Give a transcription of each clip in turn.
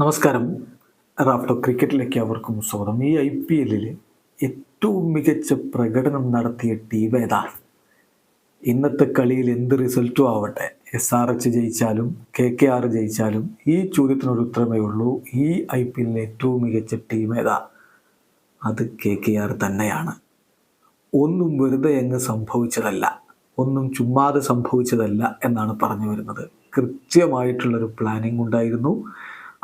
നമസ്കാരം. റാഫ്റ്റോ ക്രിക്കറ്റിലേക്ക് അവർക്കും സ്വാഗതം. ഈ ഐ പി എല്ലിൽ ഏറ്റവും മികച്ച പ്രകടനം നടത്തിയ ടീം ഏതാ ഇന്നത്തെ കളിയിൽ എന്ത് റിസൾട്ടും ആവട്ടെ. എസ് ആർ എച്ച് ജയിച്ചാലും കെ കെ ആർ ജയിച്ചാലും ഈ ചോദ്യത്തിനൊരു ഉത്തരമേ ഉള്ളൂ. ഈ ഐ പി എല്ലിലെ ഏറ്റവും മികച്ച ടീം ഏതാ? അത് കെ കെ ആർ തന്നെയാണ്. ഒന്നും വെറുതെ അങ്ങ് സംഭവിച്ചതല്ല. ഒന്നും ചുമ്മാതെ സംഭവിച്ചതല്ല എന്നാണ് പറഞ്ഞു വരുന്നത്. കൃത്യമായിട്ടുള്ളൊരു പ്ലാനിംഗ് ഉണ്ടായിരുന്നു.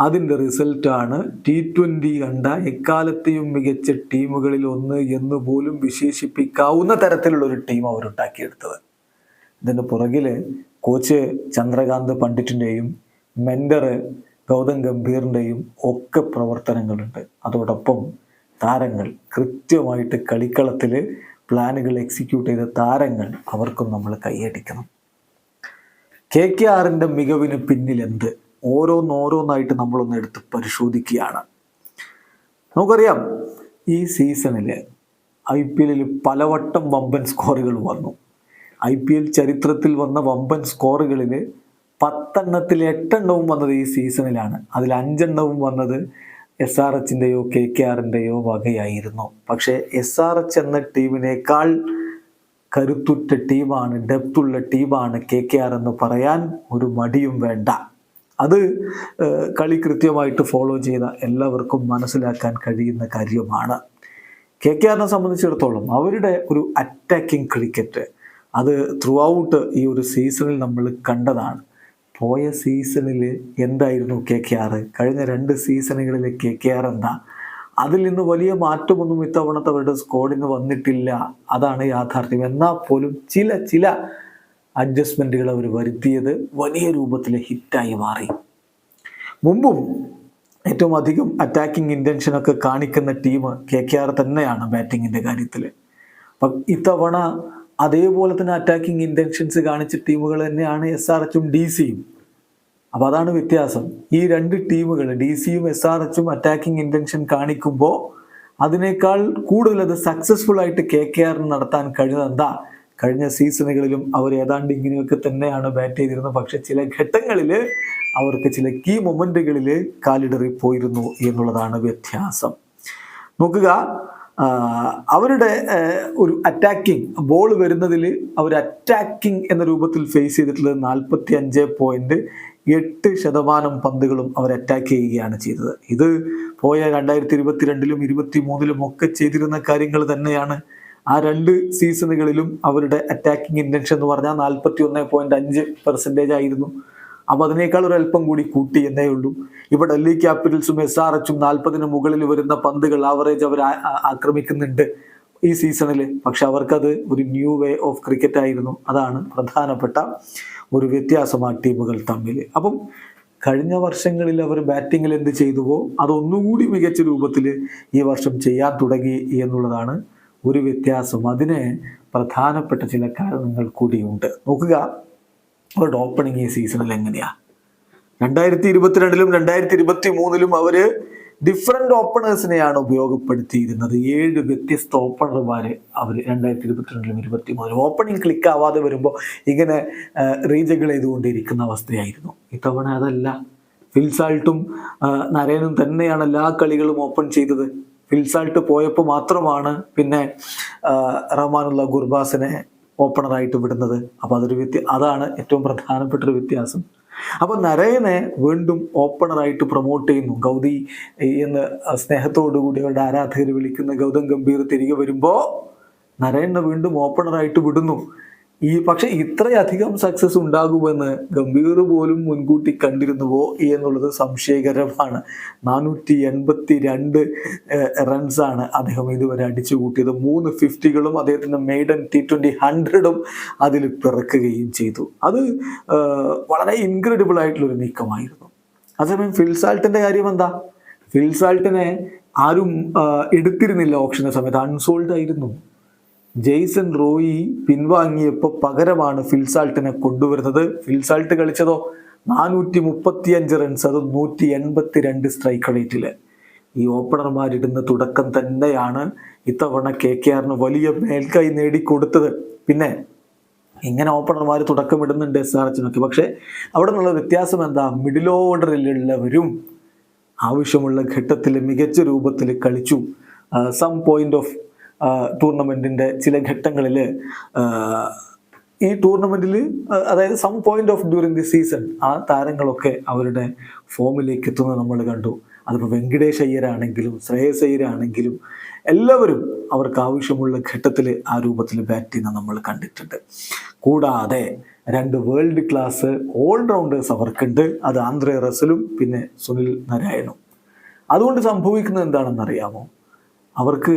അതിന്റെ റിസൾട്ടാണ് ടി ട്വന്റി കണ്ട എക്കാലത്തെയും മികച്ച ടീമുകളിൽ ഒന്ന് എന്ന് പോലും വിശേഷിപ്പിക്കാവുന്ന തരത്തിലുള്ള ഒരു ടീം അവരുണ്ടാക്കിയെടുത്തത്. ഇതിന്റെ പുറകിൽ കോച്ച് ചന്ദ്രകാന്ത് പണ്ഡിറ്റിന്റെയും മെന്റർ ഗൗതം ഗംഭീറിന്റെയും ഒക്കെ പ്രവർത്തനങ്ങളുണ്ട്. അതോടൊപ്പം താരങ്ങൾ കൃത്യമായിട്ട് കളിക്കളത്തിൽ പ്ലാനുകൾ എക്സിക്യൂട്ട് ചെയ്ത താരങ്ങൾ അവർക്കും നമ്മൾ കൈയടിക്കണം. കെ കെ ആറിന്റെ മികവിന് പിന്നിൽ എന്ത് ഓരോന്നോരോന്നായിട്ട് നമ്മളൊന്ന് എടുത്ത് പരിശോധിക്കുകയാണ്. നമുക്കറിയാം ഈ സീസണിൽ ഐ പി എല്ലിൽ പലവട്ടം വമ്പൻ സ്കോറുകൾ വന്നു. ഐ പി എൽ ചരിത്രത്തിൽ വന്ന വമ്പൻ സ്കോറുകളിൽ പത്തെണ്ണത്തിൽ എട്ടെണ്ണവും വന്നത് ഈ സീസണിലാണ്. അതിൽ അഞ്ചെണ്ണവും വന്നത് എസ് ആർ എച്ചിന്റെയോ കെ കെ ആറിന്റെയോ വകയായിരുന്നു. പക്ഷേ എസ് ആർ എച്ച് എന്ന ടീമിനേക്കാൾ കരുത്തുറ്റ ടീമാണ് ഡെപ്തുള്ള ടീമാണ് കെ കെ ആർ എന്ന് പറയാൻ ഒരു മടിയും വേണ്ട. അത് കളി കൃത്യമായിട്ട് ഫോളോ ചെയ്ത എല്ലാവർക്കും മനസ്സിലാക്കാൻ കഴിയുന്ന കാര്യമാണ്. കെ കെ ആറിനെ സംബന്ധിച്ചിടത്തോളം അവരുടെ ഒരു അറ്റാക്കിംഗ് ക്രിക്കറ്റ് അത് ത്രൂ ഔട്ട് ഈ ഒരു സീസണിൽ നമ്മൾ കണ്ടതാണ്. പോയ സീസണിൽ എന്തായിരുന്നു കെ കെ ആർ കഴിഞ്ഞ രണ്ട് സീസണുകളിൽ കെ കെ ആർ എന്താ? അതിൽ നിന്ന് വലിയ മാറ്റമൊന്നും ഇത്തവണത്തെ അവരുടെ സ്കോഡിന് വന്നിട്ടില്ല. അതാണ് യാഥാർത്ഥ്യം. എന്നാൽ പോലും ചില ചില അഡ്ജസ്റ്റ്മെന്റുകൾ അവർ വരുത്തിയത് വലിയ രൂപത്തിൽ ഹിറ്റായി മാറി. മുമ്പും ഏറ്റവും അധികം അറ്റാക്കിംഗ് ഇന്റൻഷനൊക്കെ കാണിക്കുന്ന ടീം കെ കെ ആർ തന്നെയാണ് ബാറ്റിങ്ങിന്റെ കാര്യത്തിൽ ഇത്തവണ അതേപോലെ തന്നെ അറ്റാക്കിംഗ് ഇന്റൻഷൻസ് കാണിച്ച ടീമുകൾ തന്നെയാണ് എസ് ആർ എച്ചും ഡി സിയും അപ്പോൾ അതാണ് വ്യത്യാസം. ഈ രണ്ട് ടീമുകൾ ഡി സിയും എസ് ആർ എച്ചും അറ്റാക്കിംഗ് ഇന്റൻഷൻ കാണിക്കുമ്പോൾ അതിനേക്കാൾ കൂടുതൽ അത് സക്സസ്ഫുൾ ആയിട്ട് കെ കെ ആറിന് നടത്താൻ കഴിയുന്നത് എന്താ? കഴിഞ്ഞ സീസണുകളിലും അവർ ഏതാണ്ട് ഇങ്ങനെയൊക്കെ തന്നെയാണ് ബാറ്റ് ചെയ്തിരുന്നത്. പക്ഷെ ചില ഘട്ടങ്ങളിൽ അവർക്ക് ചില കീ മൊമെന്റുകളിൽ കാലിടറി പോയിരുന്നു എന്നുള്ളതാണ് വ്യത്യാസം. നോക്കുക അവരുടെ ഒരു അറ്റാക്കിംഗ് ബോൾ വരുന്നതിൽ അവർ അറ്റാക്കിംഗ് എന്ന രൂപത്തിൽ ഫേസ് ചെയ്തിട്ടുള്ളത് നാൽപ്പത്തി അഞ്ച് പോയിന്റ് എട്ട് ശതമാനം പന്തുകളും അവർ അറ്റാക്ക് ചെയ്യുകയാണ് ചെയ്തത്. ഇത് പോയ രണ്ടായിരത്തി ഇരുപത്തിരണ്ടിലും ഇരുപത്തി മൂന്നിലും ഒക്കെ ചെയ്തിരുന്ന കാര്യങ്ങൾ തന്നെയാണ് ആ രണ്ട് സീസണുകളിലും അവരുടെ അറ്റാക്കിംഗ് ഇന്റൻഷൻ എന്ന് പറഞ്ഞാൽ നാൽപ്പത്തി ഒന്ന് പോയിന്റ് അഞ്ച് പെർസെന്റേജ് ആയിരുന്നു. അപ്പോൾ അതിനേക്കാൾ ഒരു അല്പം കൂടി കൂട്ടി എന്നേ ഉള്ളൂ. ഇപ്പോൾ ഡൽഹി ക്യാപിറ്റൽസും എസ് ആർ എച്ചും നാൽപ്പതിന് മുകളിൽ വരുന്ന പന്തുകൾ ആവറേജ് അവർ ആക്രമിക്കുന്നുണ്ട് ഈ സീസണിൽ പക്ഷെ അവർക്കത് ഒരു ന്യൂ വേ ഓഫ് ക്രിക്കറ്റ് ആയിരുന്നു. അതാണ് പ്രധാനപ്പെട്ട ഒരു വ്യത്യാസം ആ ടീമുകൾ തമ്മിൽ അപ്പം കഴിഞ്ഞ വർഷങ്ങളിൽ അവർ ബാറ്റിങ്ങിൽ എന്ത് ചെയ്തുവോ അതൊന്നുകൂടി മികച്ച രൂപത്തിൽ ഈ വർഷം ചെയ്യാൻ തുടങ്ങി എന്നുള്ളതാണ് ഒരു വ്യത്യാസം. അതിന് പ്രധാനപ്പെട്ട ചില കാരണങ്ങൾ കൂടിയുണ്ട്. നോക്കുക അവരുടെ ഓപ്പണിംഗ് ഈ സീസണിൽ എങ്ങനെയാ? രണ്ടായിരത്തി ഇരുപത്തിരണ്ടിലും രണ്ടായിരത്തി ഇരുപത്തി മൂന്നിലും അവർ ഡിഫറെന്റ് ഓപ്പണേഴ്സിനെയാണ് ഉപയോഗപ്പെടുത്തിയിരുന്നത്. ഏഴ് വ്യത്യസ്ത ഓപ്പണർമാർ അവർ രണ്ടായിരത്തി ഇരുപത്തിരണ്ടിലും ഇരുപത്തി മൂന്നിലും ഓപ്പണിംഗ് ക്ലിക്ക് ആവാതെ വരുമ്പോൾ ഇങ്ങനെ റീജകൾ ചെയ്തുകൊണ്ടിരിക്കുന്ന അവസ്ഥയായിരുന്നു. ഇത്തവണ അതല്ല. ഫിൽസാൾട്ടും നരേനും തന്നെയാണ് എല്ലാ കളികളും ഓപ്പൺ ചെയ്തത്. ഫിൽസാൾട്ട് പോയപ്പോൾ മാത്രമാണ് പിന്നെ റഹ്മാനുള്ള ഗുർബാസിനെ ഓപ്പണറായിട്ട് വിടുന്നത്. അപ്പോൾ അതൊരു വ്യത്യ അതാണ് ഏറ്റവും പ്രധാനപ്പെട്ട ഒരു വ്യത്യാസം. അപ്പോൾ നരയനെ വീണ്ടും ഓപ്പണറായിട്ട് പ്രൊമോട്ട് ചെയ്യുന്നു. ഗൗതി എന്ന് സ്നേഹത്തോടു കൂടി അവരുടെ ആരാധകർ വിളിക്കുന്ന ഗൗതം ഗംഭീർ തിരികെ വരുമ്പോൾ നരയനെ വീണ്ടും ഓപ്പണറായിട്ട് വിടുന്നു. ഈ പക്ഷെ ഇത്രയധികം സക്സസ് ഉണ്ടാകുമെന്ന് ഗംഭീർ പോലും മുൻകൂട്ടി കണ്ടിരുന്നുവോ എന്നുള്ളത് സംശയകരമാണ്. നാനൂറ്റി എൺപത്തി രണ്ട് റൺസാണ് അദ്ദേഹം ഇതുവരെ അടിച്ചു കൂട്ടിയത് മൂന്ന് ഫിഫ്റ്റികളും അദ്ദേഹത്തിന്റെ മെയ്ഡൻ ടി ട്വന്റി ഹൺഡ്രഡും അതിൽ പിറക്കുകയും ചെയ്തു. അത് വളരെ ഇൻക്രെഡിബിൾ ആയിട്ടുള്ളൊരു നീക്കമായിരുന്നു. അതേസമയം ഫിൽസാൾട്ടിന്റെ കാര്യം എന്താ? ഫിൽസാൾട്ടിനെ ആരും എടുത്തിരുന്നില്ല ഓപ്ഷന്റെ സമയത്ത്. അൺസോൾഡ് ആയിരുന്നു. ജെയ്സൺ റോയി പിൻവാങ്ങിയപ്പോൾ പകരമാണ് ഫിൽസാൾട്ടിനെ കൊണ്ടുവരുന്നത്. ഫിൽസാൾട്ട് കളിച്ചതോ? നാനൂറ്റി മുപ്പത്തി അഞ്ച് റൺസ് അത് നൂറ്റി എൺപത്തി രണ്ട് സ്ട്രൈക്ക് റേറ്റിൽ ഈ ഓപ്പണർമാരിടുന്ന തുടക്കം തന്നെയാണ് ഇത്തവണ കെ കെ ആറിന് വലിയ മേൽക്കൈ നേടിക്കൊടുത്തത്. പിന്നെ ഇങ്ങനെ ഓപ്പണർമാർ തുടക്കമിടുന്നുണ്ട് എസ് ആർ എച്ചിനൊക്കെ. പക്ഷേ അവിടെ നിന്നുള്ള വ്യത്യാസം എന്താ? മിഡിൽ ഓർഡറിലുള്ളവരും ആവശ്യമുള്ള ഘട്ടത്തിൽ മികച്ച രൂപത്തിൽ കളിച്ചു. സം പോയിന്റ് ഓഫ് ടൂർണമെന്റിന്റെ ചില ഘട്ടങ്ങളിൽ ഈ ടൂർണമെന്റിൽ അതായത് some point of during the season ആ താരങ്ങളൊക്കെ അവരുടെ ഫോമിലേക്ക് എത്തുന്നത് നമ്മൾ കണ്ടു. അതിപ്പോൾ വെങ്കടേഷ് അയ്യരാണെങ്കിലും ശ്രേയസ് അയ്യരാണെങ്കിലും എല്ലാവരും അവർക്ക് ആവശ്യമുള്ള ഘട്ടത്തിൽ ആ രൂപത്തിൽ ബാറ്റ് ചെയ്യുന്ന നമ്മൾ കണ്ടിട്ടുണ്ട്. കൂടാതെ രണ്ട് വേൾഡ് ക്ലാസ് ഓൾറൗണ്ടേഴ്സ് അവർക്കുണ്ട്. അത് ആന്ധ്ര റസലും പിന്നെ സുനിൽ നാരായണും. അതുകൊണ്ട് സംഭവിക്കുന്നത് എന്താണെന്ന് അറിയാമോ അവർക്ക്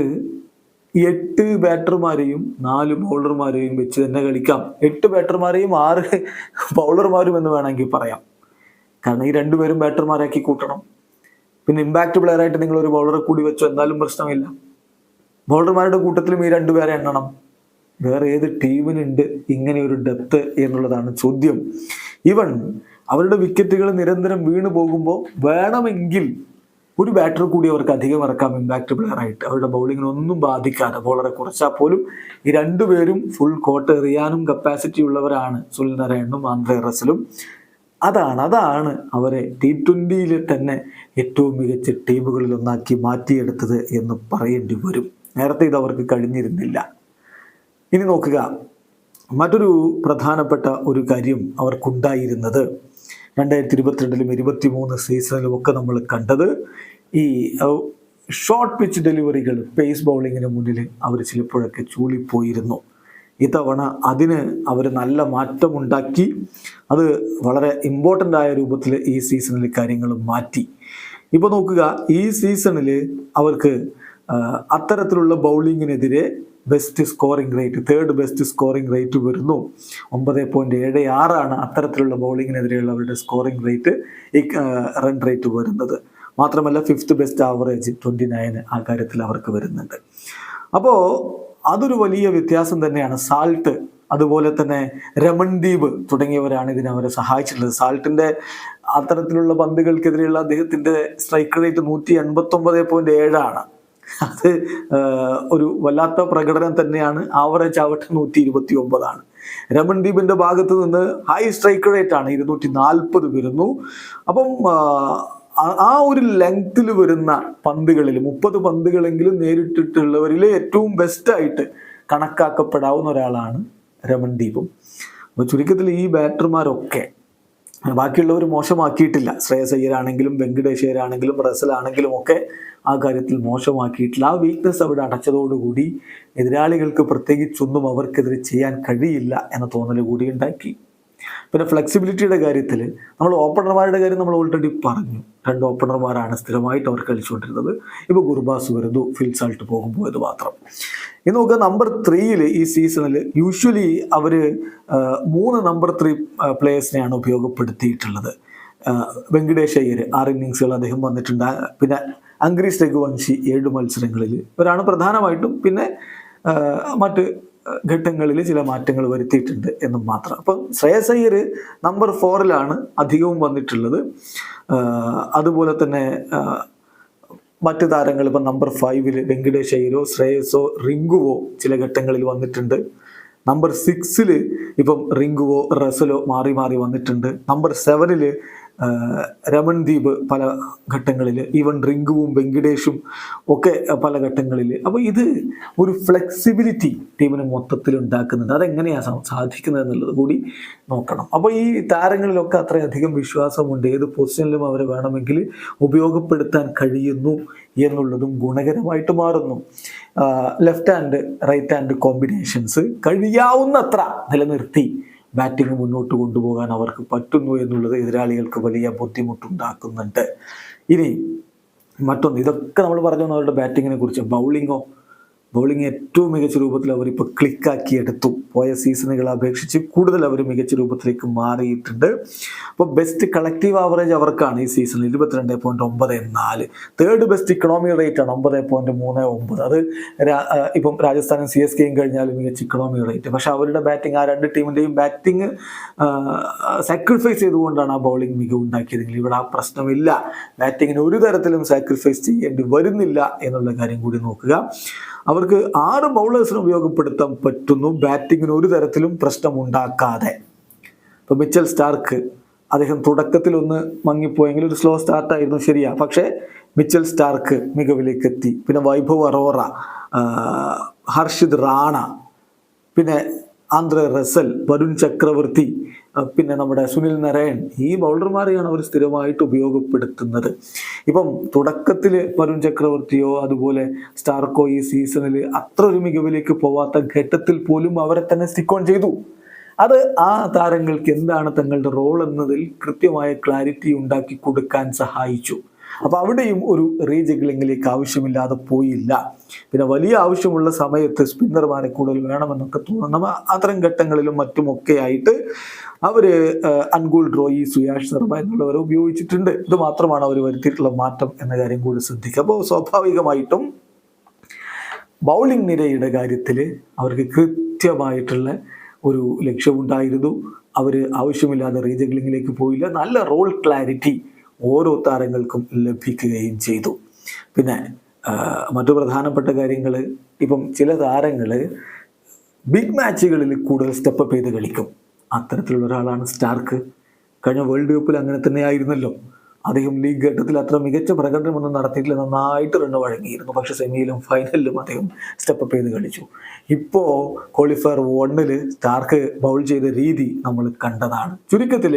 എട്ട് ബാറ്റർമാരെയും നാല് ബൗളർമാരെയും വെച്ച് തന്നെ കളിക്കാം. എട്ട് ബാറ്റർമാരെയും ആറ് ബൗളർമാരും എന്ന് വേണമെങ്കിൽ പറയാം. കാരണം ഈ രണ്ടുപേരും ബാറ്റർമാരാക്കി കൂട്ടണം. പിന്നെ ഇമ്പാക്റ്റ് പ്ലെയർ ആയിട്ട് നിങ്ങൾ ഒരു ബൗളറെ കൂടി വെച്ചോ എന്നാലും പ്രശ്നമില്ല. ബൗളർമാരുടെ കൂട്ടത്തിലും ഈ രണ്ടുപേരെ എണ്ണണം. വേറെ ഏത് ടീമിനുണ്ട് ഇങ്ങനെ ഒരു ഡെത്ത് എന്നുള്ളതാണ് ചോദ്യം. ഇവൺ അവരുടെ വിക്കറ്റുകൾ നിരന്തരം വീണു പോകുമ്പോൾ വേണമെങ്കിൽ ഒരു ബാറ്റർ കൂടി അവർക്ക് അധികം ഇറക്കാം ഇമ്പാക്ട് പ്ലെയർ ആയിട്ട്. അവരുടെ ബൗളിങ്ങിനെ ഒന്നും ബാധിക്കാതെ. ബോളറെ കുറച്ചാൽ പോലും ഈ രണ്ടുപേരും ഫുൾ കോട്ട് എറിയാനും കപ്പാസിറ്റി ഉള്ളവരാണ് സുനിൽ നാരായണനും ആന്ധ്ര റസലും അതാണ് അതാണ് അവരെ ടി ട്വന്റിയിൽ തന്നെ ഏറ്റവും മികച്ച ടീമുകളിൽ ഒന്നാക്കി മാറ്റിയെടുത്തത് എന്ന് പറയേണ്ടി വരും. നേരത്തെ ഇത് അവർക്ക് കഴിഞ്ഞിരുന്നില്ല. ഇനി നോക്കുക. മറ്റൊരു പ്രധാനപ്പെട്ട ഒരു കാര്യം അവർക്കുണ്ടായിരുന്നത്. രണ്ടായിരത്തി ഇരുപത്തിരണ്ടിലും ഇരുപത്തി മൂന്ന് സീസണിലും ഒക്കെ നമ്മൾ കണ്ടത് ഈ ഷോർട്ട് പിച്ച് ഡെലിവറികൾ പേസ് ബൗളിങ്ങിന് മുന്നിൽ അവർ ചിലപ്പോഴൊക്കെ ചൂളിപ്പോയിരുന്നു. ഇത്തവണ അതിന് അവർ നല്ല മാറ്റമുണ്ടാക്കി. അത് വളരെ ഇമ്പോർട്ടന്റ് ആയ രൂപത്തിൽ ഈ സീസണിൽ കാര്യങ്ങൾ മാറ്റി. ഇപ്പോൾ നോക്കുക ഈ സീസണിൽ അവർക്ക് അത്തരത്തിലുള്ള ബൗളിങ്ങിനെതിരെ best scoring rate third best scoring rate വരുന്നു. ഒമ്പത് പോയിന്റ് ഏഴ് ആറാണ് അത്തരത്തിലുള്ള ബൗളിങ്ങിനെതിരെയുള്ള അവരുടെ സ്കോറിംഗ് റേറ്റ് റൺ റേറ്റ് വരുന്നത്. മാത്രമല്ല fifth best average twenty nine ആ കാര്യത്തിൽ അവർക്ക് വരുന്നുണ്ട്. അപ്പോൾ അതൊരു വലിയ വ്യത്യാസം തന്നെയാണ്. സാൾട്ട് അതുപോലെ തന്നെ രമൺദീപ് തുടങ്ങിയവരാണ് ഇതിനെ അവരെ സഹായിച്ചിട്ടുള്ളത്. സാൾട്ടിന്റെ അത്തരത്തിലുള്ള പന്തുകൾക്കെതിരെയുള്ള അദ്ദേഹത്തിന്റെ സ്ട്രൈക്ക് റേറ്റ് നൂറ്റി എൺപത്തി ഒമ്പത് പോയിന്റ് ഏഴാണ്. അത് ഒരു വല്ലാത്ത പ്രകടനം തന്നെയാണ്. ആവറേജ് ആവട്ടെ നൂറ്റി ഇരുപത്തി ഒമ്പതാണ് രമൺദീപിന്റെ ഭാഗത്ത് നിന്ന് ഹൈ സ്ട്രൈക്ക് റേറ്റ് ആണ്. ഇരുന്നൂറ്റി നാൽപ്പത് വരുന്നു. അപ്പം ആ- ഒരു ലെങ്ത്തിൽ വരുന്ന പന്തുകളിൽ മുപ്പത് പന്തുകളെങ്കിലും നേരിട്ടിട്ടുള്ളവരിൽ ഏറ്റവും ബെസ്റ്റായിട്ട് കണക്കാക്കപ്പെടാവുന്ന ഒരാളാണ് രമൺദീപും അപ്പോൾ ചുരുക്കത്തിൽ ഈ ബാറ്റർമാരൊക്കെ ബാക്കിയുള്ളവർ മോശമാക്കിയിട്ടില്ല. ശ്രേയസ് അയ്യരാണെങ്കിലും അയ്യരാണെങ്കിലും റസലാണെങ്കിലും ഒക്കെ ആ കാര്യത്തിൽ മോശമാക്കിയിട്ടില്ല. ആ വീക്ക്നെസ് അവിടെ അടച്ചതോടുകൂടി എതിരാളികൾക്ക് പ്രത്യേകിച്ചൊന്നും അവർക്കെതിരെ ചെയ്യാൻ കഴിയില്ല എന്ന തോന്നൽ കൂടി ഉണ്ടാക്കി. പിന്നെ ഫ്ലെക്സിബിലിറ്റിയുടെ കാര്യത്തിൽ നമ്മൾ ഓപ്പണർമാരുടെ കാര്യം നമ്മൾ ഓൾറെഡി പറഞ്ഞു. രണ്ട് ഓപ്പണർമാരാണ് സ്ഥിരമായിട്ട് അവർ കളിച്ചുകൊണ്ടിരുന്നത്. ഇപ്പോൾ ഗുർബാസ് വരുന്നു ഫിൽസായിട്ട് പോകുമ്പോൾ ഇത് മാത്രം. ഇനി നോക്കുക നമ്പർ ത്രീയിൽ ഈ സീസണിൽ യൂഷ്വലി അവർ മൂന്ന് നമ്പർ ത്രീ പ്ലേയേഴ്സിനെയാണ് ഉപയോഗപ്പെടുത്തിയിട്ടുള്ളത്. വെങ്കടേഷ് അയ്യർ ആറ് ഇന്നിങ്സുകൾ അദ്ദേഹം വന്നിട്ടുണ്ട്. പിന്നെ അങ്ക്രീസ് രഘുവംശി ഏഴ് മത്സരങ്ങളിൽ ഇവരാണ് പ്രധാനമായിട്ടും. പിന്നെ മറ്റ് ഘട്ടങ്ങളിൽ ചില മാറ്റങ്ങൾ വരുത്തിയിട്ടുണ്ട് എന്നും മാത്രം. അപ്പം ശ്രേയസ് നമ്പർ ഫോറിലാണ് അധികവും വന്നിട്ടുള്ളത്. അതുപോലെ തന്നെ മറ്റ് താരങ്ങൾ ഇപ്പം നമ്പർ ഫൈവിൽ വെങ്കടേഷ് അയ്യരോ ശ്രേയസോ റിങ്കുവോ ചില ഘട്ടങ്ങളിൽ വന്നിട്ടുണ്ട്. നമ്പർ സിക്സിൽ ഇപ്പം റിങ്കുവോ റസലോ മാറി മാറി വന്നിട്ടുണ്ട്. നമ്പർ സെവനിൽ രമൺദീപ് പല ഘട്ടങ്ങളിൽ ഈവൻ റിങ്കുവും വെങ്കിടേഷും ഒക്കെ പല ഘട്ടങ്ങളിൽ അപ്പോൾ ഇത് ഒരു ഫ്ലെക്സിബിലിറ്റി ടീമിന് മൊത്തത്തിൽ ഉണ്ടാക്കുന്നുണ്ട് അതെങ്ങനെയാണ് സാധിക്കുന്നത് എന്നുള്ളത് കൂടി നോക്കണം. അപ്പോൾ ഈ താരങ്ങളിലൊക്കെ അത്രയധികം വിശ്വാസമുണ്ട്. ഏത് പൊസിഷനിലും അവരെ വേണമെങ്കിൽ ഉപയോഗപ്പെടുത്താൻ കഴിയുന്നു എന്നുള്ളതും ഗുണകരമായിട്ട് മാറുന്നു. Left hand right hand combinations കഴിയാവുന്നത്ര നിലനിർത്തി ബാറ്റിംഗ് മുന്നോട്ട് കൊണ്ടുപോകാൻ അവർക്ക് പറ്റുന്നു എന്നുള്ളത് എതിരാളികൾക്ക് വലിയ ബുദ്ധിമുട്ടുണ്ടാക്കുന്നുണ്ട്. ഇനി മറ്റൊന്ന് ഇതൊക്കെ നമ്മൾ പറഞ്ഞു അവരുടെ ബാറ്റിങ്ങിനെ കുറിച്ച് ബൗളിങ്ങോ ബൗളിംഗ് ഏറ്റവും മികച്ച രൂപത്തിൽ അവരിപ്പോൾ ക്ലിക്കാക്കി എടുത്തു പോയ സീസണുകളെ അപേക്ഷിച്ച് കൂടുതൽ അവർ മികച്ച രൂപത്തിലേക്ക് മാറിയിട്ടുണ്ട്. അപ്പോൾ ബെസ്റ്റ് കളക്റ്റീവ് ആവറേജ് അവർക്കാണ് ഈ സീസണിൽ ഇരുപത്തിരണ്ട് പോയിന്റ് ഒമ്പത് നാല്. തേർഡ് ബെസ്റ്റ് ഇക്കണോമി റേറ്റ് ആണ് ഒമ്പത് പോയിന്റ് മൂന്ന് ഒമ്പത്. അത് ഇപ്പം രാജസ്ഥാനും സി എസ് കെയും കഴിഞ്ഞാലും മികച്ച ഇക്കണോമി റേറ്റ് പക്ഷെ അവരുടെ ബാറ്റിംഗ് ആ രണ്ട് ടീമിന്റെയും ബാറ്റിംഗ് സാക്രിഫൈസ് ചെയ്തുകൊണ്ടാണ് ആ ബൗളിംഗ് മികവ് ഉണ്ടാക്കിയതെങ്കിൽ ഇവിടെ ആ പ്രശ്നമില്ല. ബാറ്റിങ്ങിന് ഒരു തരത്തിലും സാക്രിഫൈസ് ചെയ്യേണ്ടി വരുന്നില്ല എന്നുള്ള കാര്യം കൂടി നോക്കുക. അവർക്ക് ആറ് ബൗളേഴ്സിനെ ഉപയോഗപ്പെടുത്താൻ പറ്റുന്നു. ബാറ്റിങ്ങിന് ഒരു തരത്തിലും പ്രശ്നമുണ്ടാക്കാതെ. ഇപ്പോൾ മിച്ചൽ സ്റ്റാർക്ക് അദ്ദേഹം തുടക്കത്തിൽ ഒന്ന് മങ്ങിപ്പോയെങ്കിൽ ഒരു സ്ലോ സ്റ്റാർട്ടായിരുന്നു ശരിയാ. പക്ഷേ മിച്ചൽ സ്റ്റാർക്ക് മികവിലേക്ക് എത്തി പിന്നെ വൈഭവ് അറോറ ഹർഷിദ് റാണ പിന്നെ ആന്ധ്ര റസൽ വരുൺ ചക്രവർത്തി പിന്നെ നമ്മുടെ സുനിൽ നരയൻ ഈ ബൗളർമാരെയാണ് അവർ സ്ഥിരമായിട്ട് ഉപയോഗപ്പെടുത്തുന്നത്. ഇപ്പം തുടക്കത്തിൽ വരുൺ ചക്രവർത്തിയോ അതുപോലെ സ്റ്റാർക്കോ ഈ സീസണിൽ അത്ര ഒരു മികവിലേക്ക് പോവാത്ത ഘട്ടത്തിൽ പോലും അവരെ തന്നെ സ്റ്റിക്ക് ഓൺ ചെയ്തു. അത് ആ താരങ്ങൾക്ക് എന്താണ് തങ്ങളുടെ റോൾ എന്നതിൽ കൃത്യമായ ക്ലാരിറ്റി ഉണ്ടാക്കി കൊടുക്കാൻ സഹായിച്ചു. അപ്പൊ അവിടെയും ഒരു റീജഗ്ലിങ്ങിലേക്ക് ആവശ്യമില്ലാതെ പോയില്ല. പിന്നെ വലിയ ആവശ്യമുള്ള സമയത്ത് സ്പിന്നർമാരെ കൂടുതൽ വേണമെന്നൊക്കെ തോന്നുന്ന അത്തരം ഘട്ടങ്ങളിലും മറ്റുമൊക്കെ ആയിട്ട് അവർ അൻഗുൾ ഡ്രോയി സുയാഷ് ശർമ്മ എന്നുള്ളവരെ ഉപയോഗിച്ചിട്ടുണ്ട്. ഇത് മാത്രമാണ് അവർ വരുത്തിയിട്ടുള്ള മാറ്റം എന്ന കാര്യം കൂടി ശ്രദ്ധിക്കുക. അപ്പോൾ സ്വാഭാവികമായിട്ടും ബൗളിംഗ് നിരയുടെ കാര്യത്തിൽ അവർക്ക് കൃത്യമായിട്ടുള്ള ഒരു ലക്ഷ്യമുണ്ടായിരുന്നു. അവർ ആവശ്യമില്ലാതെ റീജഗ്ലിങ്ങിലേക്ക് പോയില്ല. നല്ല റോൾ ക്ലാരിറ്റി ഓരോ താരങ്ങൾക്കും ലഭിക്കുകയും ചെയ്തു. പിന്നെ മറ്റു പ്രധാനപ്പെട്ട കാര്യങ്ങൾ ഇപ്പം ചില താരങ്ങൾ ബിഗ് മാച്ചുകളിൽ കൂടുതൽ സ്റ്റെപ്പ് ചെയ്ത് കളിക്കും. അത്തരത്തിലുള്ള ഒരാളാണ് സ്റ്റാർക്ക് കഴിഞ്ഞ വേൾഡ് കപ്പിൽ അങ്ങനെ തന്നെ ആയിരുന്നല്ലോ അദ്ദേഹം ലീഗ് ഘട്ടത്തിൽ അത്ര മികച്ച പ്രകടനമൊന്നും നടത്തിയിട്ടില്ല നന്നായിട്ട് റണ്ണ് വഴങ്ങിയിരുന്നു. പക്ഷെ സെമിയിലും ഫൈനലിലും അദ്ദേഹം സ്റ്റെപ്പ് ചെയ്ത് കളിച്ചു. ഇപ്പോൾ ക്വാളിഫയർ വണ്ണിൽ സ്റ്റാർക്ക് ബൗൾ ചെയ്ത രീതി നമ്മൾ കണ്ടതാണ്. ചുരുക്കത്തിൽ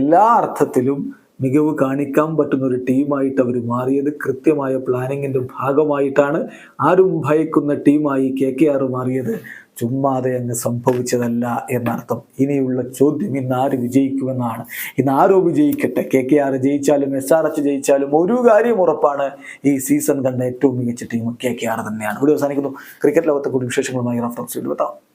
എല്ലാ അർത്ഥത്തിലും മികവ് കാണിക്കാൻ പറ്റുന്ന ഒരു ടീമായിട്ട് അവർ മാറിയത് കൃത്യമായ പ്ലാനിങ്ങിന്റെ ഭാഗമായിട്ടാണ് ആരും ഭയക്കുന്ന ടീമായി കെ കെ ആർ മാറിയത്. ചുമ്മാതെ അങ്ങ് സംഭവിച്ചതല്ല എന്നർത്ഥം. ഇനിയുള്ള ചോദ്യം ഇന്ന് ആര് വിജയിക്കുമെന്നാണ്. ഇന്ന് ആരോ വിജയിക്കട്ടെ? കെ കെ ആർ ജയിച്ചാലും എസ് ആർ എച്ച് ജയിച്ചാലും ഒരു കാര്യം ഉറപ്പാണ് ഈ സീസൺ കണ്ട ഏറ്റവും മികച്ച ടീം കെ കെ ആർ തന്നെയാണ്. ഇവിടെ അവസാനിക്കുന്നു. ക്രിക്കറ്റ് ലോകത്തെ കൂടി വിശേഷങ്ങളുമായി റഫറൻസ് എത്താം.